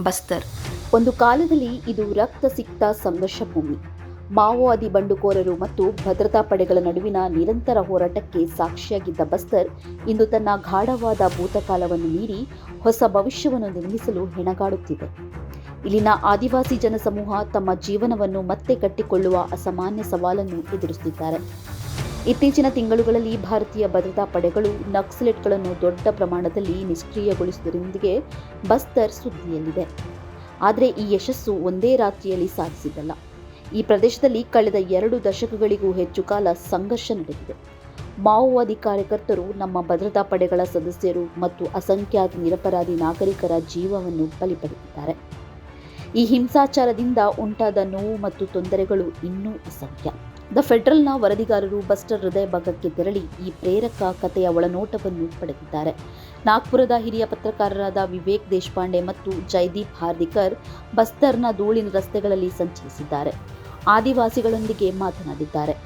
ಬಸ್ತರ್. ಒಂದು ಕಾಲದಲ್ಲಿ ಇದು ರಕ್ತ ಸಿಕ್ತ ಸಂಘರ್ಷ ಭೂಮಿ. ಮಾವೋವಾದಿ ಬಂಡುಕೋರರು ಮತ್ತು ಭದ್ರತಾ ಪಡೆಗಳ ನಡುವಿನ ನಿರಂತರ ಹೋರಾಟಕ್ಕೆ ಸಾಕ್ಷಿಯಾಗಿದ್ದ ಬಸ್ತರ್ ಇಂದು ತನ್ನ ಗಾಢವಾದ ಭೂತಕಾಲವನ್ನು ಮೀರಿ ಹೊಸ ಭವಿಷ್ಯವನ್ನು ನಿರ್ಮಿಸಲು ಹೆಣಗಾಡುತ್ತಿದೆ. ಇಲ್ಲಿನ ಆದಿವಾಸಿ ಜನಸಮೂಹ ತಮ್ಮ ಜೀವನವನ್ನು ಮತ್ತೆ ಕಟ್ಟಿಕೊಳ್ಳುವ ಅಸಾಮಾನ್ಯ ಸವಾಲನ್ನು ಎದುರಿಸುತ್ತಿದ್ದಾರೆ. ಇತ್ತೀಚಿನ ತಿಂಗಳುಗಳಲ್ಲಿ ಭಾರತೀಯ ಭದ್ರತಾ ಪಡೆಗಳು ನಕ್ಸಲೆಟ್ಗಳನ್ನು ದೊಡ್ಡ ಪ್ರಮಾಣದಲ್ಲಿ ನಿಷ್ಕ್ರಿಯಗೊಳಿಸುವುದರೊಂದಿಗೆ ಬಸ್ತರ್ ಸುದ್ದಿಯಲ್ಲಿದೆ. ಆದರೆ ಈ ಯಶಸ್ಸು ಒಂದೇ ರಾತ್ರಿಯಲ್ಲಿ ಸಾಧಿಸಿದ್ದಲ್ಲ. ಈ ಪ್ರದೇಶದಲ್ಲಿ ಕಳೆದ ಎರಡು ದಶಕಗಳಿಗೂ ಹೆಚ್ಚು ಕಾಲ ಸಂಘರ್ಷ ನಡೆದಿದೆ. ಮಾವೋವಾದಿ ಕಾರ್ಯಕರ್ತರು, ನಮ್ಮ ಭದ್ರತಾ ಪಡೆಗಳ ಸದಸ್ಯರು ಮತ್ತು ಅಸಂಖ್ಯಾತ ನಿರಪರಾಧಿ ನಾಗರಿಕರ ಜೀವವನ್ನು ಬಲಿಪಡೆದಿದ್ದಾರೆ ಈ ಹಿಂಸಾಚಾರದಿಂದ ಉಂಟಾದ ನೋವು ಮತ್ತು ತೊಂದರೆಗಳು ಇನ್ನೂ ಅಸಂಖ್ಯ. ದ ಫೆಡರಲ್ನ ವರದಿಗಾರರು ಬಸ್ಟರ್ ಹೃದಯ ಭಾಗಕ್ಕೆ ತೆರಳಿ ಈ ಪ್ರೇರಕ ಕಥೆಯ ಒಳನೋಟವನ್ನು ಪಡೆದಿದ್ದಾರೆ. ನಾಗ್ಪುರದ ಹಿರಿಯ ಪತ್ರಕಾರರಾದ ವಿವೇಕ್ ದೇಶಪಾಂಡೆ ಮತ್ತು ಜೈದೀಪ್ ಹಾರ್ದಿಕರ್ ಬಸ್ತರ್ನ ಧೂಳಿನ ರಸ್ತೆಗಳಲ್ಲಿ ಸಂಚರಿಸಿದ್ದಾರೆ. ಆದಿವಾಸಿಗಳೊಂದಿಗೆ ಮಾತನಾಡಿದ್ದಾರೆ.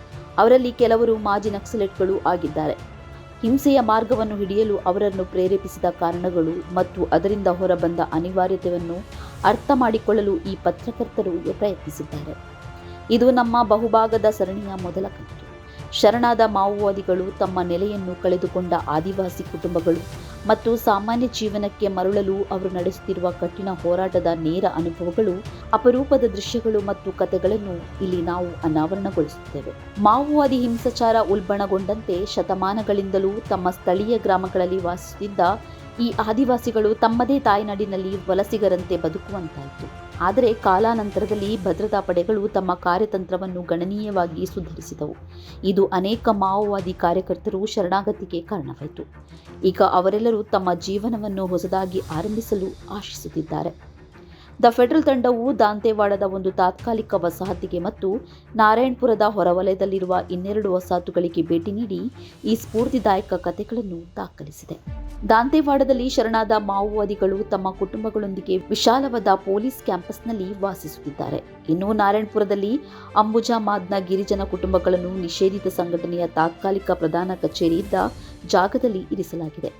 ಅವರಲ್ಲಿ ಕೆಲವರು ಮಾಜಿ ನಕ್ಸಲೆಟ್ಗಳು ಆಗಿದ್ದಾರೆ. ಹಿಂಸೆಯ ಮಾರ್ಗವನ್ನು ಹಿಡಿಯಲು ಅವರನ್ನು ಪ್ರೇರೇಪಿಸಿದ ಕಾರಣಗಳು ಮತ್ತು ಅದರಿಂದ ಹೊರಬಂದ ಅನಿವಾರ್ಯತೆಯನ್ನು ಅರ್ಥ ಮಾಡಿಕೊಳ್ಳಲು ಈ ಪತ್ರಕರ್ತರು ಪ್ರಯತ್ನಿಸಿದ್ದಾರೆ. ಇದು ನಮ್ಮ ಬಹುಭಾಗದ ಸರಣಿಯ ಮೊದಲ ಕಂತು. ಶರಣಾದ ಮಾವೋವಾದಿಗಳು ತಮ್ಮ ನೆಲೆಯನ್ನು ಕಳೆದುಕೊಂಡ ಆದಿವಾಸಿ ಕುಟುಂಬಗಳು ಮತ್ತು ಸಾಮಾನ್ಯ ಜೀವನಕ್ಕೆ ಮರಳಲು ಅವರು ನಡೆಸುತ್ತಿರುವ ಕಠಿಣ ಹೋರಾಟದ ನೇರ ಅನುಭವಗಳು, ಅಪರೂಪದ ದೃಶ್ಯಗಳು ಮತ್ತು ಕಥೆಗಳನ್ನು ಇಲ್ಲಿ ನಾವು ಅನಾವರಣಗೊಳಿಸುತ್ತೇವೆ. ಮಾವೋವಾದಿ ಹಿಂಸಾಚಾರ ಉಲ್ಬಣಗೊಂಡಂತೆ ಶತಮಾನಗಳಿಂದಲೂ ತಮ್ಮ ಸ್ಥಳೀಯ ಗ್ರಾಮಗಳಲ್ಲಿ ವಾಸಿಸುತ್ತಿದ್ದ ಈ ಆದಿವಾಸಿಗಳು ತಮ್ಮದೇ ತಾಯ್ನಾಡಿನಲ್ಲಿ ವಲಸಿಗರಂತೆ ಬದುಕುವಂತಾಯಿತು. ಆದರೆ ಕಾಲಾನಂತರದಲ್ಲಿ ಭದ್ರತಾ ಪಡೆಗಳು ತಮ್ಮ ಕಾರ್ಯತಂತ್ರವನ್ನು ಗಣನೀಯವಾಗಿ ಸುಧಾರಿಸಿದವು. ಇದು ಅನೇಕ ಮಾವೋವಾದಿ ಕಾರ್ಯಕರ್ತರು ಶರಣಾಗತಿಗೆ ಕಾರಣವಾಯಿತು. ಈಗ ಅವರೆಲ್ಲರೂ ತಮ್ಮ ಜೀವನವನ್ನು ಹೊಸದಾಗಿ ಆರಂಭಿಸಲು ಆಶಿಸುತ್ತಿದ್ದಾರೆ. ದ ಫೆಡರಲ್ ತಂಡವು ದಾಂತೇವಾಡದ ಒಂದು ತಾತ್ಕಾಲಿಕ ವಸಾಹತಿಗೆ ಮತ್ತು ನಾರಾಯಣಪುರದ ಹೊರವಲಯದಲ್ಲಿರುವ ಇನ್ನೆರಡು ವಸಾಹತುಗಳಿಗೆ ಭೇಟಿ ನೀಡಿ ಈ ಸ್ಫೂರ್ತಿದಾಯಕ ಕಥೆಗಳನ್ನು ದಾಖಲಿಸಿದೆ. ದಾಂತೇವಾಡದಲ್ಲಿ ಶರಣಾದ ಮಾವೋವಾದಿಗಳು ತಮ್ಮ ಕುಟುಂಬಗಳೊಂದಿಗೆ ವಿಶಾಲವಾದ ಪೊಲೀಸ್ ಕ್ಯಾಂಪಸ್ನಲ್ಲಿ ವಾಸಿಸುತ್ತಿದ್ದಾರೆ. ಇನ್ನು ನಾರಾಯಣಪುರದಲ್ಲಿ ಅಂಬುಜಾಮಾದ್ನ ಗಿರಿಜನ ಕುಟುಂಬಗಳನ್ನು ನಿಷೇಧಿತ ಸಂಘಟನೆಯ ತಾತ್ಕಾಲಿಕ ಪ್ರಧಾನ ಕಚೇರಿಯಿಂದ ಜಾಗದಲ್ಲಿ ಇರಿಸಲಾಗಿದೆ.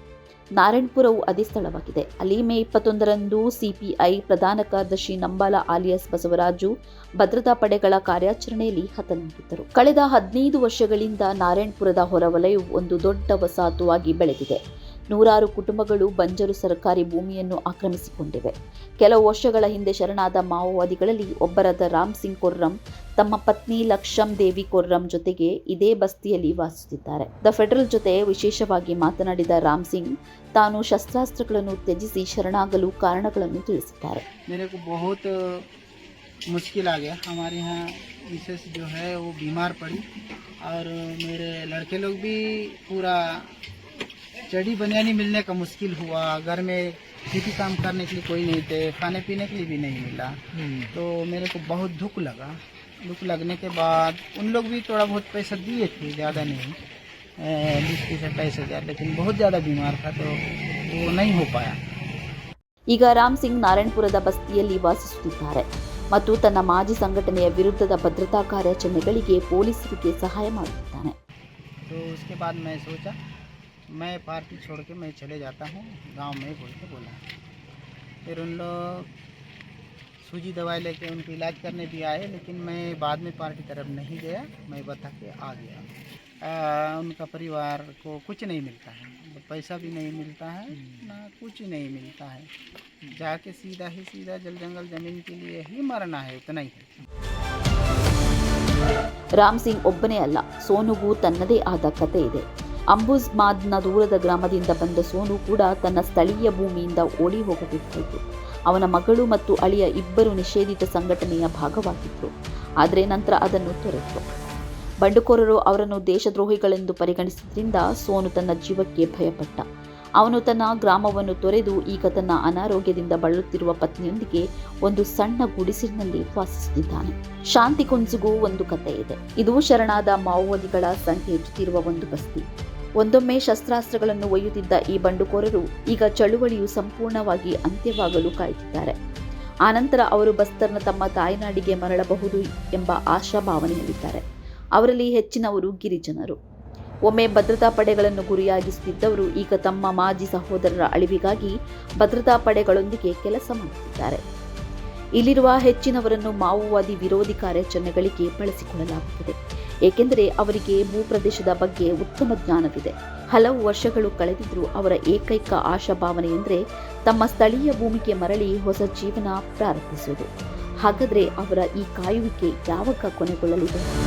ನಾರಾಯಣಪುರವು ಅದೇ ಸ್ಥಳವಾಗಿದೆ ಅಲ್ಲಿ ಮೇ ಇಪ್ಪತ್ತೊಂದರಂದು ಸಿಪಿಐ ಪ್ರಧಾನ ಕಾರ್ಯದರ್ಶಿ ನಂಬಾಲ ಆಲಿಯಾಸ್ ಬಸವರಾಜು ಭದ್ರತಾ ಪಡೆಗಳ ಕಾರ್ಯಾಚರಣೆಯಲ್ಲಿ ಹತನಾಗಿದ್ದರು. ಕಳೆದ ಹದಿನೈದು ವರ್ಷಗಳಿಂದ ನಾರಾಯಣ್ಪುರದ ಹೊರವಲಯವು ಒಂದು ದೊಡ್ಡ ವಸಾಹತುವಾಗಿ ಬೆಳೆದಿದೆ. ನೂರಾರು ಕುಟುಂಬಗಳು ಬಂಜರು ಸರ್ಕಾರಿ ಭೂಮಿಯನ್ನು ಆಕ್ರಮಿಸಿಕೊಂಡಿವೆ ಕೆಲವು ವರ್ಷಗಳ ಹಿಂದೆ ಶರಣಾದ ಮಾವೋವಾದಿಗಳಲ್ಲಿ ಒಬ್ಬರಾದ ರಾಮ್ ಸಿಂಗ್ ಕೊರ್ರಂ ತಮ್ಮ ಪತ್ನಿ ಲಕ್ಷಂ ದೇವಿ ಕೊರ್ರಂ ಜೊತೆಗೆ ಇದೇ ಬಸ್ತಿಯಲ್ಲಿ ವಾಸಿಸುತ್ತಿದ್ದಾರೆ ದ ಫೆಡರಲ್ ಜೊತೆ ವಿಶೇಷವಾಗಿ ಮಾತನಾಡಿದ ರಾಮ್ ಸಿಂಗ್ ತಾನು ಶಸ್ತ್ರಾಸ್ತ್ರಗಳನ್ನು ತ್ಯಜಿಸಿ ಶರಣಾಗಲು ಕಾರಣಗಳನ್ನು ತಿಳಿಸಿದ್ದಾರೆ मेरे को बहुत मुश्किल आ गया हमारे यहाँ मिसेस जो है वो बीमार पड़ी और मेरे लड़के लोग भी पूरा चढ़ी बनियानी मिलने का मुश्किल हुआ घर में खेती काम करने के लिए कोई नहीं थे खाने पीने के लिए भी नहीं मिला तो मेरे को बहुत दुख लगा दुख लगने के बाद उन लोग भी थोड़ा बहुत पैसा दिए थे ज़्यादा नहीं बीस तीस अट्ठाईस हज़ार लेकिन बहुत ज़्यादा बीमार था तो वो नहीं हो पाया ಈಗ ರಾಮ್ ಸಿಂಗ್ ನಾರಾಯಣಪುರದ ಬಸ್ತಿಯಲ್ಲಿ ವಾಸಿಸುತ್ತಿದ್ದಾರೆ ಮತ್ತು ತನ್ನ ಮಾಜಿ ಸಂಘಟನೆಯ ವಿರುದ್ಧದ ಭದ್ರತಾ ಕಾರ್ಯಾಚರಣೆಗಳಿಗೆ ಪೊಲೀಸರಿಗೆ ಸಹಾಯ ಮಾಡುತ್ತಿದ್ದಾನೆ तो उसके बाद मैं सोचा मैं पार्टी छोड़ के मैं चले जाता हूँ गांव में बोल के बोला फिर उन लोग सूजी दवाई लेके उनको इलाज करने भी आए लेकिन मैं बाद में पार्टी तरफ नहीं गया मैं बता के आ गया आ, उनका परिवार को कुछ नहीं मिलता है पैसा भी नहीं मिलता है ना कुछ नहीं मिलता है जाके सीधा ही सीधा जल जंगल ज़मीन के लिए ही मरना है उतना ही है ರಾಮ್ ಸಿಂಗ್ ಒಬ್ಬನೇ ಅಲ್ಲ ಸೋನುಗೂ ತನ್ನದೇ ಆದ ಕತೆ ಇದೆ ಅಂಬುಜ್ ಮಾದ್ನ ದೂರದ ಗ್ರಾಮದಿಂದ ಬಂದ ಸೋನು ಕೂಡ ತನ್ನ ಸ್ಥಳೀಯ ಭೂಮಿಯಿಂದ ಓಡಿ ಹೋಗಬೇಕಾಯಿತು. ಅವನ ಮಗಳು ಮತ್ತು ಅಳಿಯ ಇಬ್ಬರು ನಿಷೇಧಿತ ಸಂಘಟನೆಯ ಭಾಗವಾಗಿದ್ದರು ಆದರೆ ನಂತರ ಅದನ್ನು ತೊರೆದರು ಬಂಡುಕೋರರು ಅವರನ್ನು ದೇಶದ್ರೋಹಿಗಳೆಂದು ಪರಿಗಣಿಸಿದ್ರಿಂದ ಸೋನು ತನ್ನ ಜೀವಕ್ಕೆ ಭಯಪಟ್ಟ. ಅವನು ತನ್ನ ಗ್ರಾಮವನ್ನು ತೊರೆದು ಈಗ ತನ್ನ ಅನಾರೋಗ್ಯದಿಂದ ಬಳಲುತ್ತಿರುವ ಪತ್ನಿಯೊಂದಿಗೆ ಒಂದು ಸಣ್ಣ ಗುಡಿಸಿನಲ್ಲಿ ವಾಸಿಸುತ್ತಿದ್ದಾನೆ. ಶಾಂತಿ ಕುಂಜುಗೂ ಒಂದು ಕಥೆ ಇದೆ ಇದು ಶರಣಾದ ಮಾವೋವಾದಿಗಳ ಸಂಖ್ಯೆ ಹೆಚ್ಚುತ್ತಿರುವ ಒಂದು ಬಸ್ತಿ. ಒಂದೊಮ್ಮೆ ಶಸ್ತ್ರಾಸ್ತ್ರಗಳನ್ನು ಒಯ್ಯುತ್ತಿದ್ದ ಈ ಬಂಡುಕೋರರು ಈಗ ಚಳುವಳಿಯು ಸಂಪೂರ್ಣವಾಗಿ ಅಂತ್ಯವಾಗಲು ಕಾಯುತ್ತಿದ್ದಾರೆ. ಆನಂತರ ಅವರು ಬಸ್ತರ್ನ ತಮ್ಮ ತಾಯ್ನಾಡಿಗೆ ಮರಳಬಹುದು ಎಂಬ ಆಶಾಭಾವನೆಯಲ್ಲಿದ್ದಾರೆ. ಅವರಲ್ಲಿ ಹೆಚ್ಚಿನವರು ಗಿರಿಜನರು. ಒಮ್ಮೆ ಭದ್ರತಾ ಪಡೆಗಳನ್ನು ಗುರಿಯಾಗಿಸುತ್ತಿದ್ದವರು ಈಗ ತಮ್ಮ ಮಾಜಿ ಸಹೋದರರ ಅಳಿವಿಗಾಗಿ ಭದ್ರತಾ ಪಡೆಗಳೊಂದಿಗೆ ಕೆಲಸ ಮಾಡುತ್ತಿದ್ದಾರೆ. ಇಲ್ಲಿರುವ ಹೆಚ್ಚಿನವರನ್ನು ಮಾವೋವಾದಿ ವಿರೋಧಿ ಕಾರ್ಯಾಚರಣೆಗಳಿಗೆ ಬಳಸಿಕೊಳ್ಳಲಾಗುತ್ತದೆ. ಏಕೆಂದರೆ ಅವರಿಗೆ ಭೂಪ್ರದೇಶದ ಬಗ್ಗೆ ಉತ್ತಮ ಜ್ಞಾನವಿದೆ. ಹಲವು ವರ್ಷಗಳು ಕಳೆದಿದ್ದರೂ ಅವರ ಏಕೈಕ ಆಶಾಭಾವನೆ ಎಂದರೆ ತಮ್ಮ ಸ್ಥಳೀಯ ಭೂಮಿಗೆ ಮರಳಿ ಹೊಸ ಜೀವನ ಪ್ರಾರಂಭಿಸುವುದು. ಹಾಗಾದರೆ ಅವರ ಈ ಕಾಯುವಿಕೆ ಯಾವಾಗ ಕೊನೆಗೊಳ್ಳಲಿದೆ?